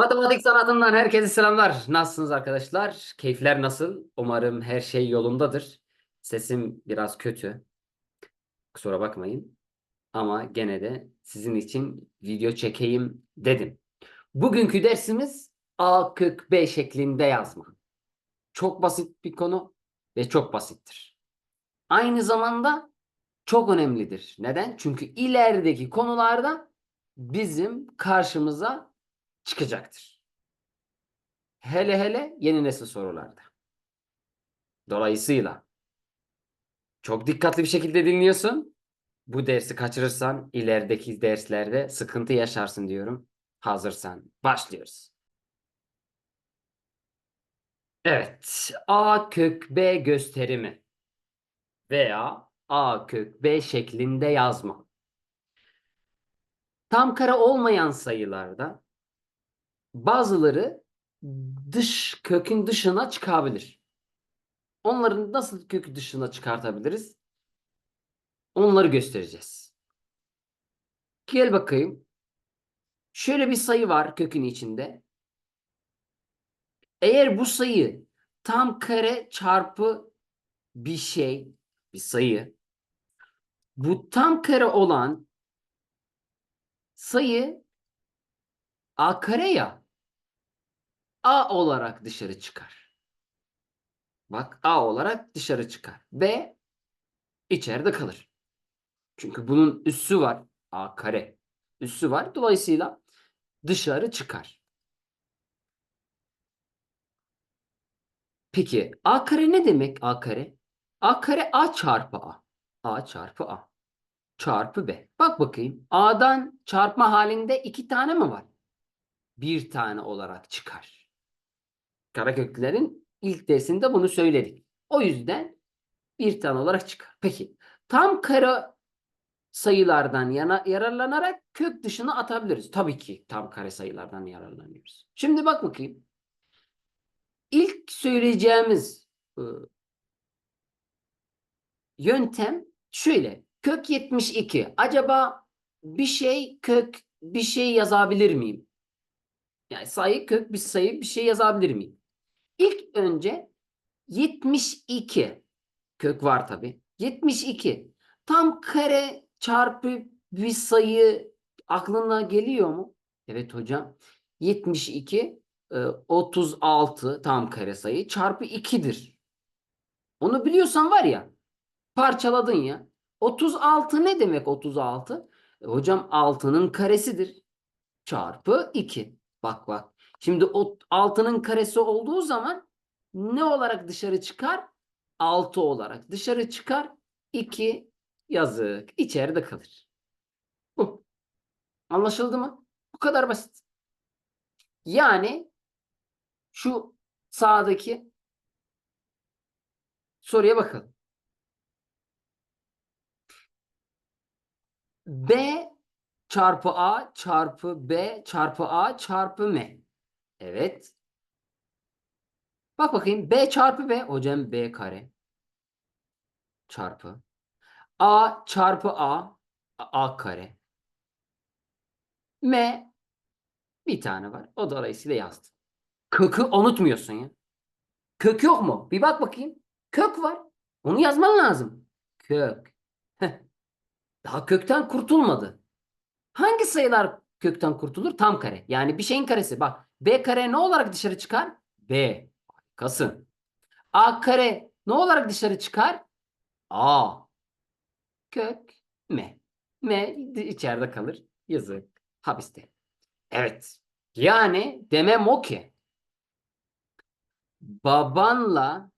Matematik sanatından herkese selamlar. Nasılsınız arkadaşlar? Keyifler nasıl? Umarım her şey yolundadır. Sesim biraz kötü. Kusura bakmayın. Ama gene de sizin için video çekeyim dedim. Bugünkü dersimiz A kök B şeklinde yazma. Çok basit bir konu ve çok basittir. Aynı zamanda çok önemlidir. Neden? Çünkü ilerideki konularda bizim karşımıza çıkacaktır. Hele hele yeni nesil sorularda. Dolayısıyla çok dikkatli bir şekilde dinliyorsun. Bu dersi kaçırırsan ilerideki derslerde sıkıntı yaşarsın diyorum. Hazırsan başlıyoruz. Evet. A kök B gösterimi veya A kök B şeklinde yazma. Tam kare olmayan sayılarda bazıları dış kökün dışına çıkabilir. Onların nasıl kökü dışına çıkartabiliriz? Onları göstereceğiz. Gel bakayım. Şöyle bir sayı var kökün içinde. Eğer bu sayı tam kare çarpı bir şey, bir sayı, bu tam kare olan sayı a kare ya a olarak dışarı çıkar. Bak a olarak dışarı çıkar. B içeride kalır. Çünkü bunun üssü var. a kare. Üssü var. Dolayısıyla dışarı çıkar. Peki a kare ne demek a kare? a kare a çarpı a. a çarpı a. Çarpı b. Bak bakayım. a'dan çarpma halinde iki tane mi var? Bir tane olarak çıkar. Karaköklerin ilk dersinde bunu söyledik. O yüzden bir tane olarak çıkar. Peki tam kare sayılardan yana, yararlanarak kök dışına atabiliriz. Tabii ki tam kare sayılardan yararlanıyoruz. Şimdi bak bakayım. İlk söyleyeceğimiz ıı, yöntem şöyle. Kök 72. Acaba bir şey kök bir şey yazabilir miyim? Yani sayı kök bir sayı bir şey yazabilir miyim? İlk önce 72 kök var tabi. 72 tam kare çarpı bir sayı aklına geliyor mu? Evet hocam. 72 e, 36 tam kare sayı çarpı 2'dir. Onu biliyorsan var ya parçaladın ya. 36 ne demek 36? E, hocam 6'nın karesidir. Çarpı 2. Bak bak. Şimdi o 6'nın karesi olduğu zaman ne olarak dışarı çıkar? 6 olarak dışarı çıkar. 2 yazık. içeride kalır. Bu. Anlaşıldı mı? Bu kadar basit. Yani şu sağdaki soruya bakalım. B çarpı A çarpı B çarpı A çarpı M. Evet. Bak bakayım. B çarpı B. Hocam B kare. Çarpı. A çarpı A. A kare. M. Bir tane var. O dolayısıyla yazdım. Kökü unutmuyorsun ya. Kök yok mu? Bir bak bakayım. Kök var. Onu yazman lazım. Kök. Heh. Daha kökten kurtulmadı. Hangi sayılar kökten kurtulur? Tam kare. Yani bir şeyin karesi. Bak B kare ne olarak dışarı çıkar? B. Kasım. A kare ne olarak dışarı çıkar? A. Kök M. M içeride kalır. Yazık. Hapiste. Evet. Yani demem o ki babanla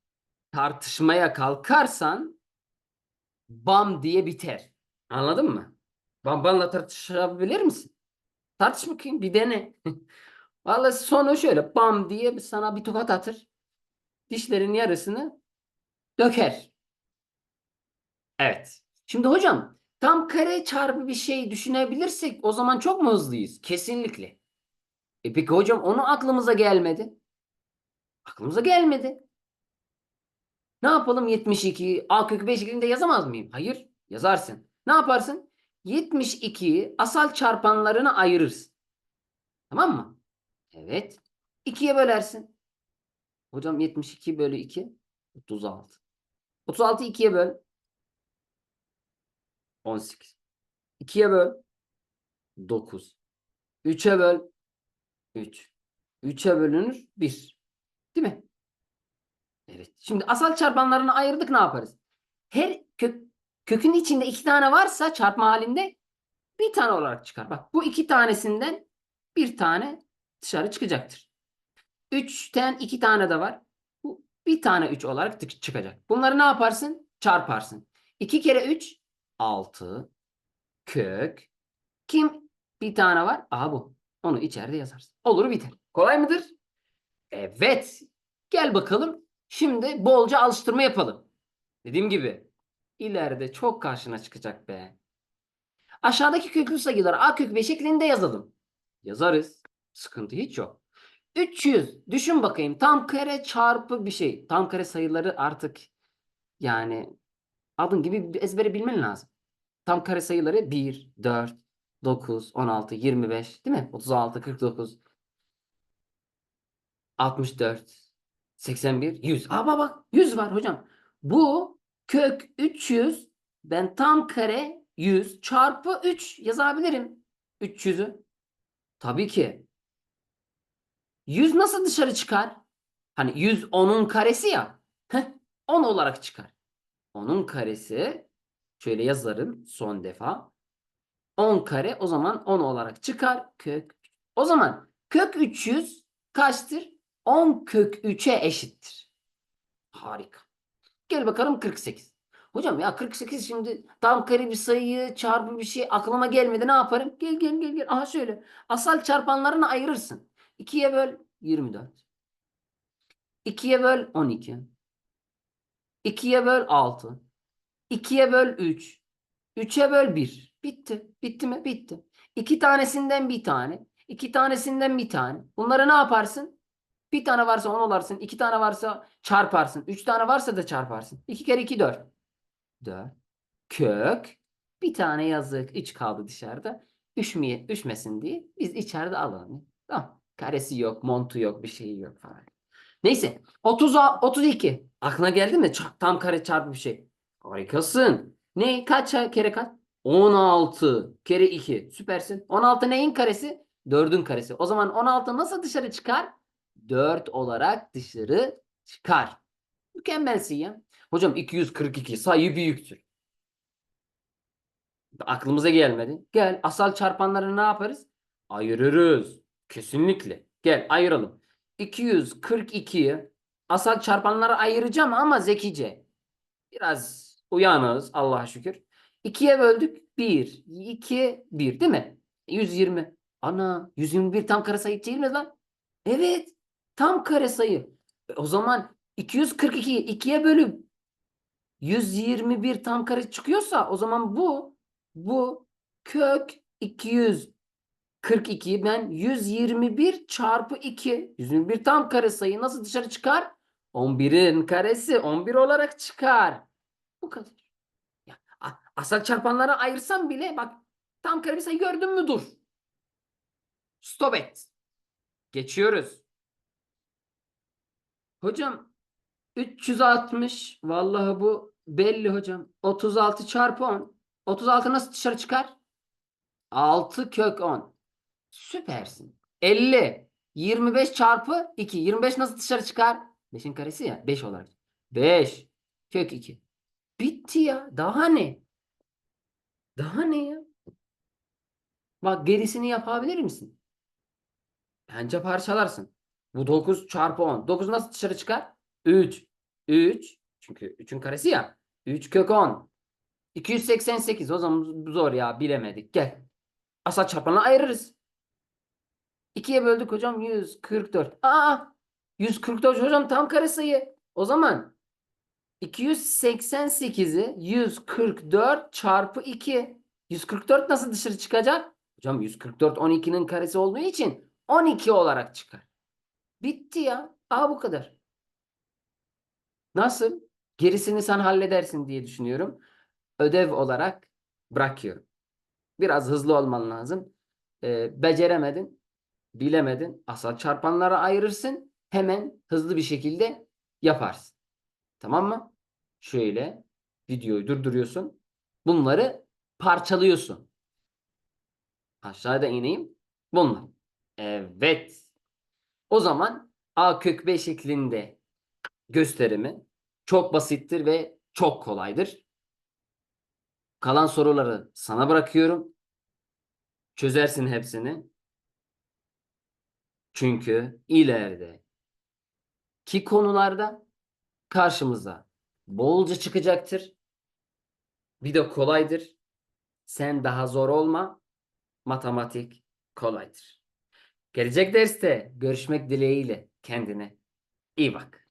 tartışmaya kalkarsan bam diye biter. Anladın mı? Babanla tartışabilir misin? Tartış bakayım bir dene. Vallahi sonu şöyle bam diye sana bir tokat atır. Dişlerin yarısını döker. Evet. Şimdi hocam tam kare çarpı bir şey düşünebilirsek o zaman çok mu hızlıyız? Kesinlikle. E peki hocam onu aklımıza gelmedi. Aklımıza gelmedi. Ne yapalım 72 a kök 5 şeklinde yazamaz mıyım? Hayır yazarsın. Ne yaparsın? 72'yi asal çarpanlarına ayırırsın. Tamam mı? Evet. 2'ye bölersin. Hocam 72 bölü 2 36. 36'yı 2'ye böl. 18. 2'ye böl. 9. 3'e böl. 3. 3'e bölünür 1. Değil mi? Evet. Şimdi asal çarpanlarını ayırdık ne yaparız? Her kök, kökün içinde iki tane varsa çarpma halinde bir tane olarak çıkar. Bak bu iki tanesinden bir tane dışarı çıkacaktır. Üçten iki tane de var. Bu bir tane üç olarak tık- çıkacak. Bunları ne yaparsın? Çarparsın. 2 kere 3 6 kök kim bir tane var? Aha bu. Onu içeride yazarsın. Olur biter. Kolay mıdır? Evet. Gel bakalım. Şimdi bolca alıştırma yapalım. Dediğim gibi ileride çok karşına çıkacak be. Aşağıdaki köklü sayıları a kök 5 şeklinde yazalım. Yazarız. Sıkıntı hiç yok. 300. Düşün bakayım. Tam kare çarpı bir şey. Tam kare sayıları artık yani adın gibi ezbere bilmen lazım. Tam kare sayıları 1, 4, 9, 16, 25 değil mi? 36, 49, 64, 81, 100. Aa bak bak 100 var hocam. Bu kök 300 ben tam kare 100 çarpı 3 yazabilirim. 300'ü. Tabii ki. 100 nasıl dışarı çıkar? Hani 100 10'un karesi ya. Heh, 10 olarak çıkar. 10'un karesi şöyle yazarım son defa. 10 kare o zaman 10 olarak çıkar kök. O zaman kök 300 kaçtır? 10 kök 3'e eşittir. Harika. Gel bakalım 48. Hocam ya 48 şimdi tam kare bir sayıyı çarpı bir şey aklıma gelmedi ne yaparım? Gel gel gel gel. Aha şöyle. Asal çarpanlarını ayırırsın. 2'ye böl 24. 2'ye böl 12. 2'ye böl 6. 2'ye böl 3. 3'e böl 1. Bitti. Bitti mi? Bitti. İki tanesinden bir tane. iki tanesinden bir tane. Bunları ne yaparsın? Bir tane varsa 10 olarsın. iki tane varsa çarparsın. Üç tane varsa da çarparsın. 2 kere 2 4. 4. Kök. Bir tane yazık. 3 kaldı dışarıda. Üşmeye, üşmesin diye biz içeride alalım. Tamam. Karesi yok, montu yok, bir şeyi yok falan. Neyse. 30, 32. Aklına geldi mi? Tam kare çarpı bir şey. Harikasın. Ne? Kaç kere kaç? 16 kere 2. Süpersin. 16 neyin karesi? 4'ün karesi. O zaman 16 nasıl dışarı çıkar? 4 olarak dışarı çıkar. Mükemmelsin ya. Hocam 242 sayı büyüktür. Aklımıza gelmedi. Gel asal çarpanları ne yaparız? Ayırırız. Kesinlikle. Gel ayıralım. 242'yi asal çarpanlara ayıracağım ama zekice. Biraz uyanığız Allah'a şükür. 2'ye böldük. 1, 2, 1 değil mi? 120. Ana 121 tam kare sayı değil mi lan? Evet. Tam kare sayı. E, O zaman 242'yi 2'ye bölüp 121 tam kare çıkıyorsa o zaman bu bu kök 242 ben 121 çarpı 2 121 tam kare sayı nasıl dışarı çıkar? 11'in karesi 11 olarak çıkar. Bu kadar. Ya, asal çarpanlara ayırsam bile bak tam kare bir sayı gördün mü dur. Stop et. Geçiyoruz. Hocam 360 vallahi bu belli hocam. 36 çarpı 10. 36 nasıl dışarı çıkar? 6 kök 10. Süpersin. 50. 25 çarpı 2. 25 nasıl dışarı çıkar? 5'in karesi ya. 5 olarak. 5 kök 2. Bitti ya. Daha ne? Daha ne ya? Bak gerisini yapabilir misin? Bence parçalarsın. Bu 9 çarpı 10. 9 nasıl dışarı çıkar? 3. 3. Çünkü 3'ün karesi ya. 3 kök 10. 288. O zaman zor ya. Bilemedik. Gel. Asal çarpanla ayırırız. 2'ye böldük hocam. 144. Aa! 144 hocam tam kare sayı. O zaman 288'i 144 çarpı 2. 144 nasıl dışarı çıkacak? Hocam 144 12'nin karesi olduğu için 12 olarak çıkar. Bitti ya. Aa bu kadar. Nasıl? Gerisini sen halledersin diye düşünüyorum. Ödev olarak bırakıyorum. Biraz hızlı olman lazım. Ee, beceremedin. Bilemedin. Asal çarpanlara ayırırsın. Hemen hızlı bir şekilde yaparsın. Tamam mı? Şöyle videoyu durduruyorsun. Bunları parçalıyorsun. Aşağıda ineyim. Bunlar. Evet. O zaman a kök b şeklinde gösterimi çok basittir ve çok kolaydır. Kalan soruları sana bırakıyorum. Çözersin hepsini. Çünkü ileride ki konularda karşımıza bolca çıkacaktır. Bir de kolaydır. Sen daha zor olma. Matematik kolaydır. Gelecek derste görüşmek dileğiyle kendine iyi bak.